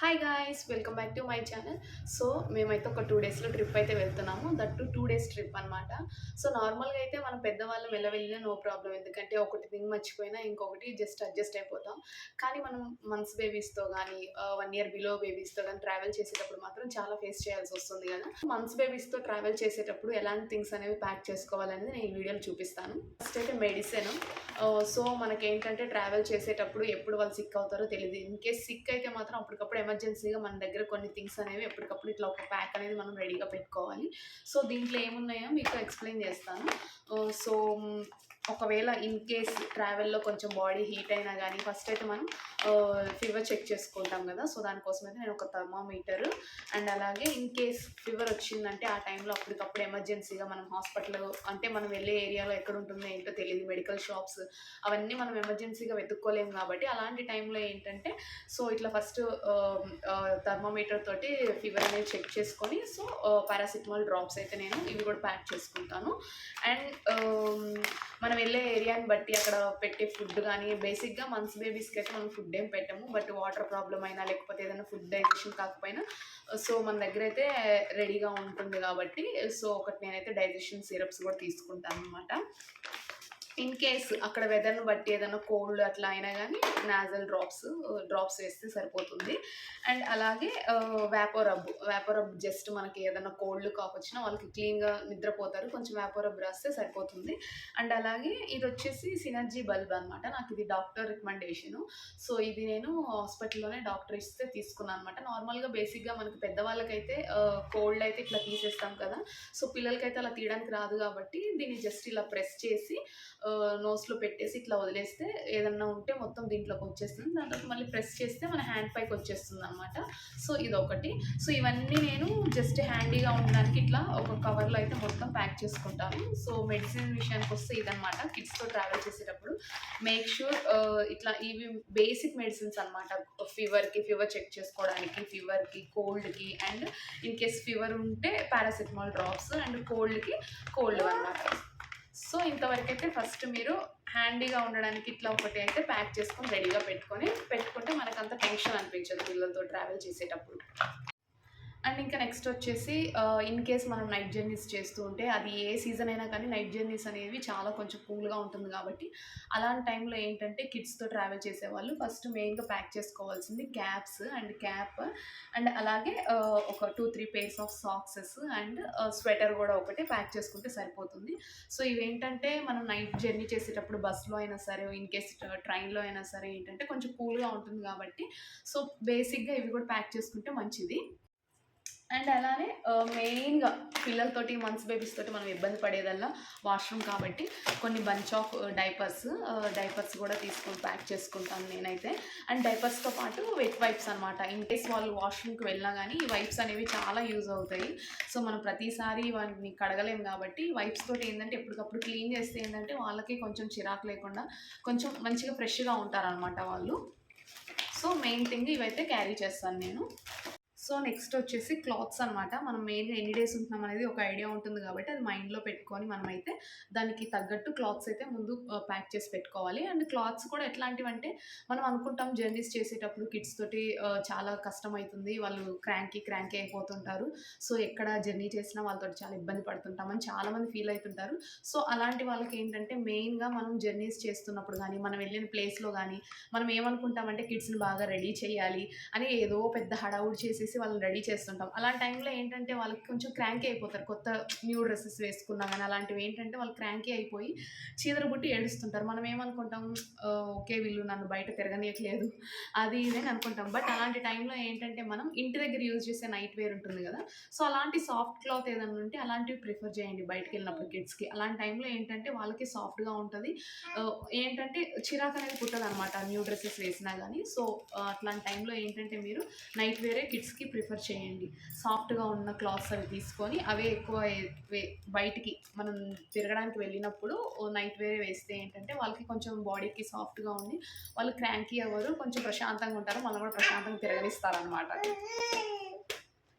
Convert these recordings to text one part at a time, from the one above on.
Hi guys welcome back to my channel so మేమైతే ఒక two డేస్లో ట్రిప్ అయితే వెళ్తున్నాము. That to two days trip అనమాట సో నార్మల్గా అయితే మనం పెద్దవాళ్ళు వెళ్ళ వెళ్ళినా నో ప్రాబ్లం ఎందుకంటే ఒకటి థింగ్ మర్చిపోయినా ఇంకొకటి జస్ట్ అడ్జస్ట్ అయిపోతాం. కానీ మనం మంత్స్ బేబీస్తో కానీ వన్ ఇయర్ బిలో బేబీస్తో కానీ ట్రావెల్ చేసేటప్పుడు మాత్రం చాలా ఫేస్ చేయాల్సి వస్తుంది కదా. మంత్స్ బేబీస్తో ట్రావెల్ చేసేటప్పుడు ఎలాంటి థింగ్స్ అనేవి ప్యాక్ చేసుకోవాలనేది నేను ఈ వీడియోలో చూపిస్తాను. ఫస్ట్ అయితే మెడిసిన్ సో మనకి ఏంటంటే ట్రావెల్ చేసేటప్పుడు ఎప్పుడు వాళ్ళు సిక్ అవుతారో తెలియదు ఇన్ కేస్ సిక్ అయితే మాత్రం అప్పటికప్పుడు ఎమర్జెన్సీగా మన దగ్గర కొన్ని థింగ్స్ అనేవి ఎప్పటికప్పుడు ఇట్లా ఒక ప్యాక్ అనేది మనం రెడీగా పెట్టుకోవాలి. సో దీంట్లో ఏమున్నాయో మీకు ఎక్స్ప్లెయిన్ చేస్తాను. సో ఒకవేళ ఇన్ కేస్ ట్రావెల్లో కొంచెం బాడీ హీట్ అయినా కానీ ఫస్ట్ అయితే మనం ఫీవర్ చెక్ చేసుకుంటాం కదా. సో దానికోసం అయితే నేను ఒక థర్మామీటర్ అండ్ అలాగే ఇన్ కేస్ ఫీవర్ వచ్చిందంటే ఆ టైంలో అప్పటికప్పుడు ఎమర్జెన్సీగా మనం హాస్పిటల్ అంటే మనం వెళ్ళే ఏరియాలో ఎక్కడ ఉంటుందో ఏంటో తెలియదు. మెడికల్ షాప్స్ అవన్నీ మనం ఎమర్జెన్సీగా వెతుక్కోలేము కాబట్టి అలాంటి టైంలో ఏంటంటే సో ఇట్లా ఫస్ట్ థర్మోమీటర్ తోటి ఫీవర్ అనేది చెక్ చేసుకొని సో పారాసిటమాల్ డ్రాప్స్ అయితే నేను ఇవి కూడా ప్యాక్ చేసుకుంటాను. అండ్ మన మనం వెళ్ళే ఏరియాని బట్టి అక్కడ పెట్టే ఫుడ్ కానీ బేసిక్గా మంత్స్ బేబీస్కి అయితే మనం ఫుడ్ ఏం పెట్టము. బట్ వాటర్ ప్రాబ్లం అయినా లేకపోతే ఏదైనా ఫుడ్ డైజెషన్ కాకపోయినా సో మన దగ్గర అయితే రెడీగా ఉంటుంది కాబట్టి సో ఒకటి నేనైతే డైజెషన్ సిరప్స్ కూడా తీసుకుంటాను అనమాట ఇన్ కేస్ అక్కడ వెదర్ను బట్టి ఏదైనా కోల్డ్ అట్లా అయినా కానీ నాజల్ డ్రాప్స్ డ్రాప్స్ వేస్తే సరిపోతుంది. అండ్ అలాగే వ్యాపోరబ్ వ్యాపోరబ్ జస్ట్ మనకి ఏదైనా కోల్డ్ కాప్ వచ్చినా వాళ్ళకి క్లీన్గా నిద్రపోతారు. కొంచెం వ్యాపోరబ్ రాస్తే సరిపోతుంది. అండ్ అలాగే ఇది వచ్చేసి సినర్జీ బల్బ్ అనమాట నాకు ఇది డాక్టర్ రికమెండేషను సో ఇది నేను హాస్పిటల్లోనే డాక్టర్ ఇస్తే తీసుకున్నాను అనమాట నార్మల్గా బేసిక్గా మనకి పెద్దవాళ్ళకైతే కోల్డ్ అయితే ఇట్లా తీసేస్తాం కదా. సో పిల్లలకైతే అలా తీయడానికి రాదు కాబట్టి దీన్ని జస్ట్ ఇలా ప్రెస్ చేసి నోస్లో పెట్టేసి ఇట్లా వదిలేస్తే ఏదన్నా ఉంటే మొత్తం దీంట్లోకి వచ్చేస్తుంది. దాని తర్వాత మళ్ళీ ప్రెస్ చేస్తే మన హ్యాండ్ పైకి వచ్చేస్తుంది అనమాట సో ఇది ఒకటి సో ఇవన్నీ నేను జస్ట్ హ్యాండీగా ఉండడానికి ఇట్లా ఒక కవర్లో అయితే మొత్తం ప్యాక్ చేసుకుంటాను. సో మెడిసిన్ విషయానికి వస్తే ఇదనమాట కిడ్స్తో ట్రావెల్ చేసేటప్పుడు మేక్ షూర్ ఇట్లా ఇవి బేసిక్ మెడిసిన్స్ అనమాట ఫీవర్కి ఫీవర్ చెక్ చేసుకోవడానికి ఫీవర్కి కోల్డ్కి అండ్ ఇన్ కేస్ ఫీవర్ ఉంటే పారాసిటమాల్ డ్రాప్స్ అండ్ కోల్డ్కి కోల్డ్ అనమాట సో ఇంతవరకు అయితే ఫస్ట్ మీరు హ్యాండీగా ఉండడానికి ఇట్లా ఒకటి అయితే ప్యాక్ చేసుకొని రెడీగా పెట్టుకొని పెట్టుకుంటే మనకు అంత టెన్షన్ అనిపించదు పిల్లలతో ట్రావెల్ చేసేటప్పుడు. అండ్ ఇంకా నెక్స్ట్ వచ్చేసి ఇన్ కేస్ మనం నైట్ జర్నీస్ చేస్తూ ఉంటే అది ఏ సీజన్ అయినా కానీ నైట్ జర్నీస్ అనేవి చాలా కొంచెం కూల్గా ఉంటుంది కాబట్టి అలాంటి టైంలో ఏంటంటే కిడ్స్తో ట్రావెల్ చేసేవాళ్ళు. ఫస్ట్ మెయిన్గా ప్యాక్ చేసుకోవాల్సింది క్యాప్స్ అండ్ క్యాప్ అండ్ అలాగే ఒక two three pairs of socks and sweater కూడా ఒకటి ప్యాక్ చేసుకుంటే సరిపోతుంది. సో ఇవేంటంటే మనం నైట్ జర్నీ చేసేటప్పుడు బస్సులో అయినా సరే ఇన్ కేస్ ట్రైన్లో అయినా సరే ఏంటంటే కొంచెం కూల్గా ఉంటుంది కాబట్టి సో బేసిక్గా ఇవి కూడా ప్యాక్ చేసుకుంటే మంచిది. అండ్ అలానే మెయిన్గా పిల్లలతోటి మంత్స్ బేబీస్ తోటి మనం ఇబ్బంది పడేదల్లా వాష్రూమ్ కాబట్టి కొన్ని బంచ్ ఆఫ్ డైపర్స్ డైపర్స్ కూడా తీసుకొని ప్యాక్ చేసుకుంటాను నేనైతే. అండ్ డైపర్స్తో పాటు వెట్ వైప్స్ అనమాట ఇన్ కేస్ వాళ్ళు వాష్రూమ్కి వెళ్ళినా కానీ ఈ వైప్స్ అనేవి చాలా యూజ్ అవుతాయి. సో మనం ప్రతిసారి వాటిని కడగలేం కాబట్టి వైప్స్ తోటి ఏంటంటే ఎప్పటికప్పుడు క్లీన్ చేస్తే ఏంటంటే వాళ్ళకి కొంచెం చిరాకు లేకుండా కొంచెం మంచిగా ఫ్రెష్గా ఉంటారనమాట వాళ్ళు. సో మెయిన్ థింగ్ ఇవైతే క్యారీ చేస్తాను నేను. సో నెక్స్ట్ వచ్చేసి క్లాత్స్ అనమాట మనం మెయిన్గా ఎన్ని డేస్ ఉంటున్నాం అనేది ఒక ఐడియా ఉంటుంది కాబట్టి అది మైండ్లో పెట్టుకొని మనమైతే దానికి తగ్గట్టు క్లాత్స్ అయితే ముందు ప్యాక్ చేసి పెట్టుకోవాలి. అండ్ క్లాత్స్ కూడా ఎట్లాంటివి అంటే మనం అనుకుంటాం జర్నీస్ చేసేటప్పుడు కిడ్స్ తోటి చాలా కష్టం అవుతుంది వాళ్ళు క్రాంకీ క్రాంకీ అయిపోతుంటారు. సో ఎక్కడ జర్నీ చేసినా వాళ్ళతో చాలా ఇబ్బంది పడుతుంటామని చాలామంది ఫీల్ అవుతుంటారు సో అలాంటి వాళ్ళకి ఏంటంటే మెయిన్గా మనం జర్నీస్ చేస్తున్నప్పుడు కానీ మనం వెళ్ళిన ప్లేస్లో కానీ మనం ఏమనుకుంటామంటే కిడ్స్ని బాగా రెడీ చేయాలి అని ఏదో పెద్ద హడావుడి చేసేసి వాళ్ళని రెడీ చేస్తుంటాం. అలాంటి టైంలో ఏంటంటే వాళ్ళకి కొంచెం క్రాంకీ అయిపోతారు. కొత్త న్యూ డ్రెస్సెస్ వేసుకున్నా కానీ అలాంటివి ఏంటంటే వాళ్ళు క్రాంకీ అయిపోయి చీదర బుట్టి ఏడుస్తుంటారు. మనం ఏమనుకుంటాం ఓకే వీళ్ళు నన్ను బయట తిరగనీయట్లేదు. అది ఇదే అనుకుంటాం. బట్ అలాంటి టైంలో ఏంటంటే మనం ఇంటి దగ్గర యూజ్ చేసే నైట్ వేర్ ఉంటుంది కదా. సో అలాంటి సాఫ్ట్ క్లాత్ ఏదైనా ఉంటే అలాంటివి ప్రిఫర్ చేయండి బయటకు వెళ్ళినప్పుడు కిడ్స్కి అలాంటి టైంలో ఏంటంటే వాళ్ళకి సాఫ్ట్గా ఉంటుంది. ఏంటంటే చిరాకు అనేది పుట్టదు అనమాట న్యూ డ్రెస్సెస్ వేసినా కానీ సో అట్లాంటి టైంలో ఏంటంటే మీరు నైట్ వేరే కిడ్స్కి ప్రిఫర్ చేయండి. సాఫ్ట్గా ఉన్న క్లాత్స్ అవి తీసుకొని అవే ఎక్కువ బయటికి మనం తిరగడానికి వెళ్ళినప్పుడు నైట్ వేరే వేస్తే ఏంటంటే వాళ్ళకి కొంచెం బాడీకి సాఫ్ట్గా ఉండి వాళ్ళు క్రాంకీ అవ్వరు కొంచెం ప్రశాంతంగా ఉంటారు మనం కూడా ప్రశాంతంగా తిరగనిస్తారనమాట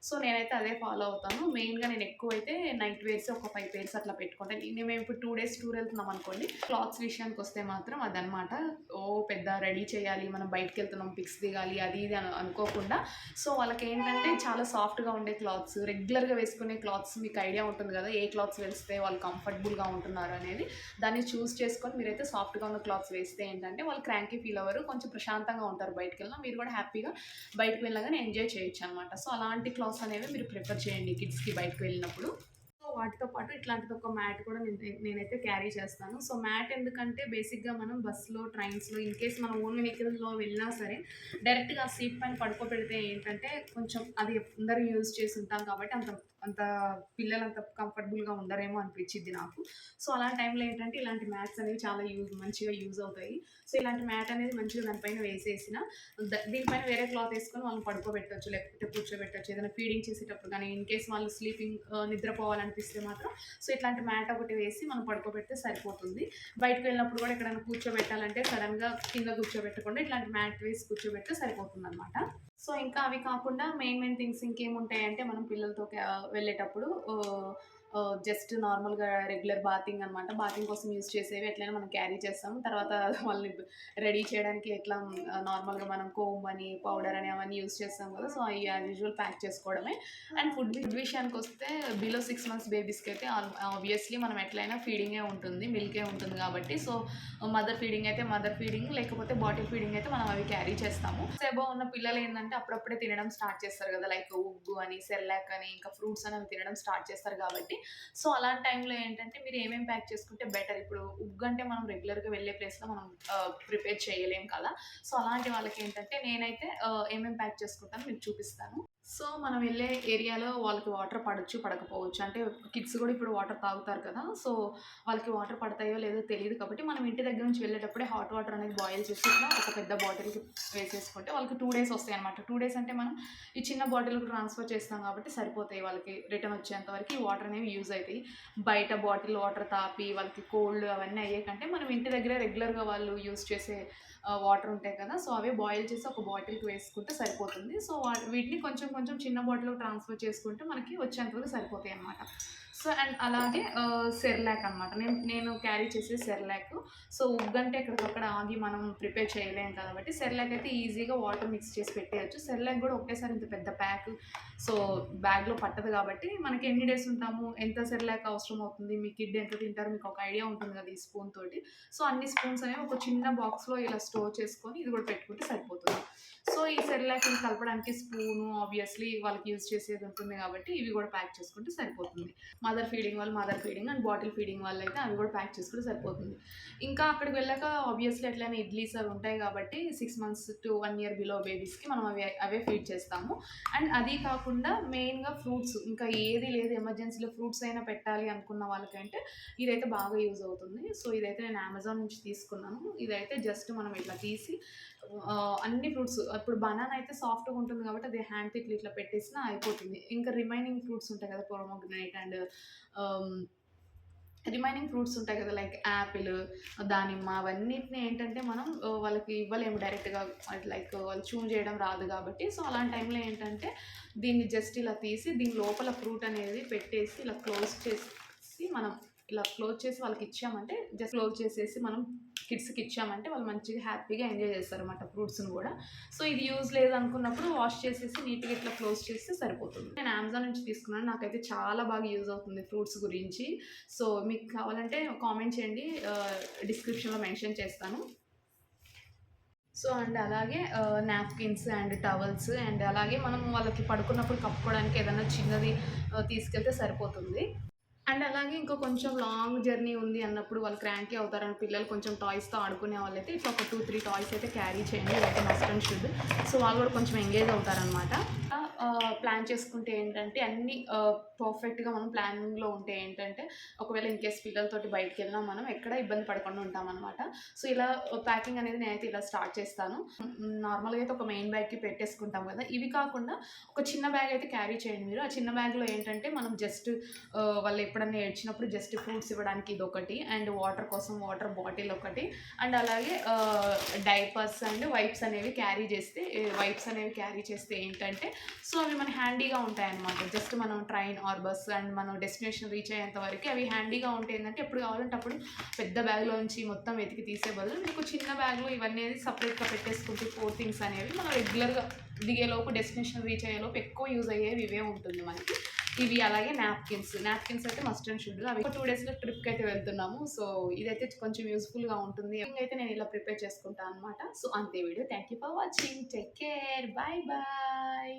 సో నేనైతే అదే ఫాలో అవుతాను. మెయిన్గా నేను ఎక్కువైతే నైట్ వేర్స్ ఒక ఫైవ్ పేర్స్ అట్లా పెట్టుకుంటాను ఇన్ని మేము ఇప్పుడు టూ డేస్ టూర్ వెళ్తున్నాం అనుకోండి క్లాత్స్ విషయానికి వస్తే మాత్రం అదనమాట ఓ పెద్ద రెడీ చేయాలి మనం బయటకు వెళ్తున్నాం పిక్స్ దిగాలి అది ఇది అని అనుకోకుండా. సో వాళ్ళకి ఏంటంటే చాలా సాఫ్ట్గా ఉండే క్లాత్స్ రెగ్యులర్గా వేసుకునే క్లాత్స్ మీకు ఐడియా ఉంటుంది కదా ఏ క్లాత్స్ వేస్తే వాళ్ళు కంఫర్టబుల్గా ఉంటున్నారు అనేది. దాన్ని చూస్ చేసుకొని మీరైతే సాఫ్ట్గా ఉన్న క్లాత్స్ వేస్తే ఏంటంటే వాళ్ళు క్రాంకీ ఫీల్ అవ్వరు కొంచెం ప్రశాంతంగా ఉంటారు బయటకు వెళ్ళినా. మీరు కూడా హ్యాపీగా బయటకు వెళ్ళగానే ఎంజాయ్ చేయొచ్చు అనమాట సో అలాంటి క్లాత్స్ అనేవి మీరు ప్రిఫర్ చేయండి కిడ్స్కి బయటకు వెళ్ళినప్పుడు. సో వాటితో పాటు ఇట్లాంటిది ఒక మ్యాట్ కూడా నేను నేనైతే క్యారీ చేస్తాను. సో మ్యాట్ ఎందుకంటే బేసిక్గా మనం బస్సులో ట్రైన్స్లో ఇన్ కేస్ మనం ఓన్ వెహికల్లో వెళ్ళినా సరే డైరెక్ట్గా సీట్ పైన పడుకోబెడితే ఏంటంటే కొంచెం అది అందరూ యూజ్ చేసి ఉంటాం కాబట్టి అంత అంత పిల్లలు అంత కంఫర్టబుల్గా ఉండరేమో అనిపించింది నాకు. సో అలాంటి టైంలో ఏంటంటే ఇలాంటి మ్యాట్స్ అనేవి చాలా యూజ్ మంచిగా యూజ్ అవుతాయి. సో ఇలాంటి మ్యాట్ అనేది మంచిగా దానిపైన వేసేసిన దీనిపైన వేరే క్లాత్ వేసుకొని వాళ్ళని పడుకోబెట్టచ్చు లేకపోతే కూర్చోబెట్టచ్చు. ఏదైనా ఫీడింగ్ చేసేటప్పుడు కానీ ఇన్ కేస్ వాళ్ళు స్లీపింగ్ నిద్రపోవాలనిపిస్తే మాత్రం. సో ఇట్లాంటి మ్యాట్ ఒకటి వేసి మనం పడుకోబెడితే సరిపోతుంది. బయటకు వెళ్ళినప్పుడు కూడా ఎక్కడైనా కూర్చోబెట్టాలంటే సడన్గా కింద కూర్చోబెట్టకుండా ఇట్లాంటి మ్యాట్ వేసి కూర్చోబెడితే సరిపోతుంది అనమాట సో ఇంకా అవి కాకుండా మెయిన్ మెయిన్ థింగ్స్ ఇంకేముంటాయంటే మనం పిల్లలతో వెళ్ళేటప్పుడు జస్ట్ నార్మల్గా రెగ్యులర్ బాతింగ్ అనమాట బాతింగ్ కోసం యూజ్ చేసేవి ఎట్లయినా మనం క్యారీ చేస్తాం. తర్వాత వాళ్ళని రెడీ చేయడానికి ఎట్లా నార్మల్గా మనం కోమ్ అని పౌడర్ అని అవన్నీ యూజ్ చేస్తాం కదా. సో అవి యాజ్ యూజువల్ ప్యాక్ చేసుకోవడమే. అండ్ ఫుడ్ ఫుడ్ విషయానికి వస్తే బిలో సిక్స్ మంత్స్ బేబీస్కి అయితే ఆబ్వియస్లీ మనం ఎట్లయినా ఫీడింగే ఉంటుంది. మిల్కే ఉంటుంది కాబట్టి. సో మదర్ ఫీడింగ్ అయితే మదర్ ఫీడింగ్ లేకపోతే బాటిల్ ఫీడింగ్ అయితే మనం అవి క్యారీ చేస్తాము. సేబో ఉన్న పిల్లలు ఏంటంటే అప్పుడప్పుడే తినడం స్టార్ట్ చేస్తారు కదా. లైక్ ఉగ్గు అని సెర్లాక్ అని ఇంకా ఫ్రూట్స్ అని అవి తినడం స్టార్ట్ చేస్తారు కాబట్టి సో అలాంటి టైంలో ఏంటంటే మీరు ఏమేమి ప్యాక్ చేసుకుంటే బెటర్? ఇప్పుడు ఉగ్గు అంటే మనం రెగ్యులర్గా వెళ్ళే ప్లేస్లో మనం ప్రిపేర్ చేయలేం కదా. సో అలాంటి వాళ్ళకి ఏంటంటే నేనైతే ఏమేమి ప్యాక్ చేసుకుంటానో మీకు చూపిస్తాను. సో మనం వెళ్ళే ఏరియాలో వాళ్ళకి వాటర్ పడచ్చు పడకపోవచ్చు. అంటే కిడ్స్ కూడా ఇప్పుడు వాటర్ తాగుతారు కదా సో వాళ్ళకి వాటర్ పడతాయో లేదో తెలియదు కాబట్టి మనం ఇంటి దగ్గర నుంచి వెళ్ళేటప్పుడే హాట్ వాటర్ అనేది బాయిల్ చేసి ఇట్లా ఒక పెద్ద బాటిల్కి వేసేసుకుంటే వాళ్ళకి టూ డేస్ వస్తాయి అనమాట టూ డేస్ అంటే మనం ఈ చిన్న బాటిల్కి ట్రాన్స్ఫర్ చేస్తాం కాబట్టి సరిపోతాయి వాళ్ళకి రిటర్న్ వచ్చేంత వరకు ఈ వాటర్ అనేవి యూజ్ అవుతాయి. బయట బాటిల్ వాటర్ తాపి వాళ్ళకి కోల్డ్ అవన్నీ అయ్యే కంటే మనం ఇంటి దగ్గర రెగ్యులర్గా వాళ్ళు యూజ్ చేసే వాటర్ ఉంటాయి కదా సో అవి బాయిల్ చేసి ఒక బాటిల్కి వేసుకుంటే సరిపోతుంది. సో వీటిని కొంచెం కొంచెం చిన్న బాటిల్లో ట్రాన్స్ఫర్ చేసుకుంటే మనకి వచ్చేంతవరకు సరిపోతాయి అన్నమాట సో అండ్ అలాగే సెర్లాక్ అనమాట నేను నేను క్యారీ చేసే సెర్లాక్. సో ఉగ్గంటే ఎక్కడికక్కడ ఆగి మనం ప్రిపేర్ చేయలేం కాబట్టి సెర్లాక్ అయితే ఈజీగా వాటర్ మిక్స్ చేసి పెట్టేయచ్చు. సెర్లాక్ కూడా ఒకేసారి ఇంత పెద్ద ప్యాక్ సో బ్యాగ్లో పట్టదు కాబట్టి మనకి ఎన్ని డేస్ ఉంటాము? ఎంత సెర్లాక్ అవసరం అవుతుంది మీ కిడ్ ఎంత తింటారు? మీకు ఒక ఐడియా ఉంటుంది కదా ఈ స్పూన్ తోటి. సో అన్ని స్పూన్స్ అనేవి ఒక చిన్న బాక్స్లో ఇలా స్టోర్ చేసుకొని ఇది కూడా పెట్టుకుంటే సరిపోతుంది. సో ఈ సెర్లాక్ కలపడానికి స్పూను ఆబ్వియస్లీ వాళ్ళకి యూజ్ చేసేది ఉంటుంది కాబట్టి ఇవి కూడా ప్యాక్ చేసుకుంటే సరిపోతుంది. మదర్ ఫీడింగ్ వాళ్ళు mother feeding and bottle feeding వాళ్ళు అయితే అవి కూడా ప్యాక్ చేసుకుంటే సరిపోతుంది. ఇంకా అక్కడికి వెళ్ళాక ఆబ్వియస్లీ ఎట్లయినా ఇడ్లీస్ అవి ఉంటాయి కాబట్టి six months to one year below బేబీస్కి మనం అవి అవే ఫీడ్ చేస్తాము. అండ్ అది కాకుండా మెయిన్గా ఫ్రూట్స్ ఇంకా ఏది లేదు ఎమర్జెన్సీలో ఫ్రూట్స్ అయినా పెట్టాలి అనుకున్న వాళ్ళకంటే ఇదైతే బాగా యూజ్ అవుతుంది. సో ఇదైతే నేను అమెజాన్ నుంచి తీసుకున్నాను. ఇదైతే జస్ట్ మనం ఇట్లా తీసి అన్ని ఫ్రూట్స్ ఇప్పుడు బనానా అయితే సాఫ్ట్గా ఉంటుంది కాబట్టి అది హ్యాండ్ తిట్లు ఇట్లా పెట్టేసినా అయిపోతుంది. ఇంకా రిమైనింగ్ ఫ్రూట్స్ ఉంటాయి కదా pomegranate and Um, remaining fruits ఉంటాయి కదా లైక్ యాపిల్ దానిమ్మ అవన్నిటిని ఏంటంటే మనం uh, వాళ్ళకి ఇవ్వలేము డైరెక్ట్గా లైక్ uh, వాళ్ళు చూన్ చేయడం రాదు కాబట్టి. సో అలాంటి టైంలో ఏంటంటే దీన్ని జస్ట్ ఇలా తీసి దీని లోపల ఫ్రూట్ అనేది పెట్టేసి ఇలా క్లోజ్ చేసి మనం ఇలా క్లోజ్ చేసి వాళ్ళకి ఇచ్చామంటే జస్ట్ క్లోజ్ చేసేసి మనం కిడ్స్కి ఇచ్చామంటే వాళ్ళు మంచిగా హ్యాపీగా ఎంజాయ్ చేస్తారు అన్నమాట ఫ్రూట్స్ని కూడా. సో ఇది యూజ్ లేదు అనుకున్నప్పుడు వాష్ చేసేసి నీట్గా ఇట్లా క్లోజ్ చేస్తే సరిపోతుంది. నేను అమెజాన్ నుంచి తీసుకున్నాను. నాకైతే చాలా బాగా యూజ్ అవుతుంది ఫ్రూట్స్ గురించి. సో మీకు కావాలంటే కామెంట్ చేయండి. డిస్క్రిప్షన్లో మెన్షన్ చేస్తాను. సో అండ్ అలాగే నాప్కిన్స్ అండ్ టవల్స్ అండ్ అలాగే మనం వాళ్ళకి పడుకున్నప్పుడు కప్పుకోవడానికి ఏదైనా చిన్నది తీసుకెళ్తే సరిపోతుంది. అండ్ అలాగే ఇంకా కొంచెం లాంగ్ జర్నీ ఉంది అన్నప్పుడు వాళ్ళు క్రాంకీ అవుతారని పిల్లలు కొంచెం టాయ్స్తో ఆడుకునే వాళ్ళైతే ఇట్లా ఒక టూ త్రీ టాయ్స్ అయితే క్యారీ చేయండి లేకపోతే మస్ట్ అండ్ షుడ్ సో వాళ్ళు కూడా కొంచెం ఎంగేజ్ అవుతారనమాట ప్లాన్ చేసుకుంటే ఏంటంటే అన్ని పర్ఫెక్ట్గా మనం ప్లానింగ్లో ఉంటే ఏంటంటే ఒకవేళ ఇన్కేస్ పిల్లలతోటి బయటకు వెళ్ళినా మనం ఎక్కడ ఇబ్బంది పడకుండా ఉంటాం అనమాట సో ఇలా ప్యాకింగ్ అనేది నేనైతే ఇలా స్టార్ట్ చేస్తాను. నార్మల్గా అయితే ఒక మెయిన్ బ్యాగ్కి పెట్టేసుకుంటాం కదా. ఇవి కాకుండా ఒక చిన్న బ్యాగ్ అయితే క్యారీ చేయండి మీరు. ఆ చిన్న బ్యాగ్లో ఏంటంటే మనం జస్ట్ వాళ్ళు ఎప్పుడు ఎక్కడన్నా ఏడ్చినప్పుడు జస్ట్ ఫ్రూట్స్ ఇవ్వడానికి ఇది ఒకటి అండ్ వాటర్ కోసం వాటర్ బాటిల్ ఒకటి. అండ్ అలాగే డైపర్స్ అండ్ వైప్స్ అనేవి క్యారీ చేస్తే వైప్స్ అనేవి క్యారీ చేస్తే ఏంటంటే సో అవి మన హ్యాండీగా ఉంటాయి అన్నమాట జస్ట్ మనం ట్రైన్ ఆర్ బస్ అండ్ మనం డెస్టినేషన్ రీచ్ అయ్యేంత వరకు అవి హ్యాండీగా ఉంటాయి ఏంటంటే ఎప్పుడు కావాలంటే అప్పుడు పెద్ద బ్యాగ్లో నుంచి మొత్తం వెతికి తీసే బదులు మీకు చిన్న బ్యాగ్లో ఇవన్నీ సపరేట్గా పెట్టేసుకుంటే ఫోర్ థింగ్స్ అనేవి మనం రెగ్యులర్గా దిగేలోపు డెస్టినేషన్ రీచ్ అయ్యేలోపు ఎక్కువ యూజ్ అయ్యేవి ఇవే ఉంటుంది మనకి. ఇవి అలాగే నాప్కిన్స్ నాప్కిన్స్ అయితే మస్ట్ అండ్ షుడ్ అవి టూ డేస్లో ట్రిప్కి అయితే వెళ్తున్నాము. సో ఇదైతే కొంచెం యూస్ఫుల్గా ఉంటుంది. అయితే నేను ఇలా ప్రిపేర్ చేసుకుంటాను అనమాట సో అంతే video. Thank you for watching take care bye bye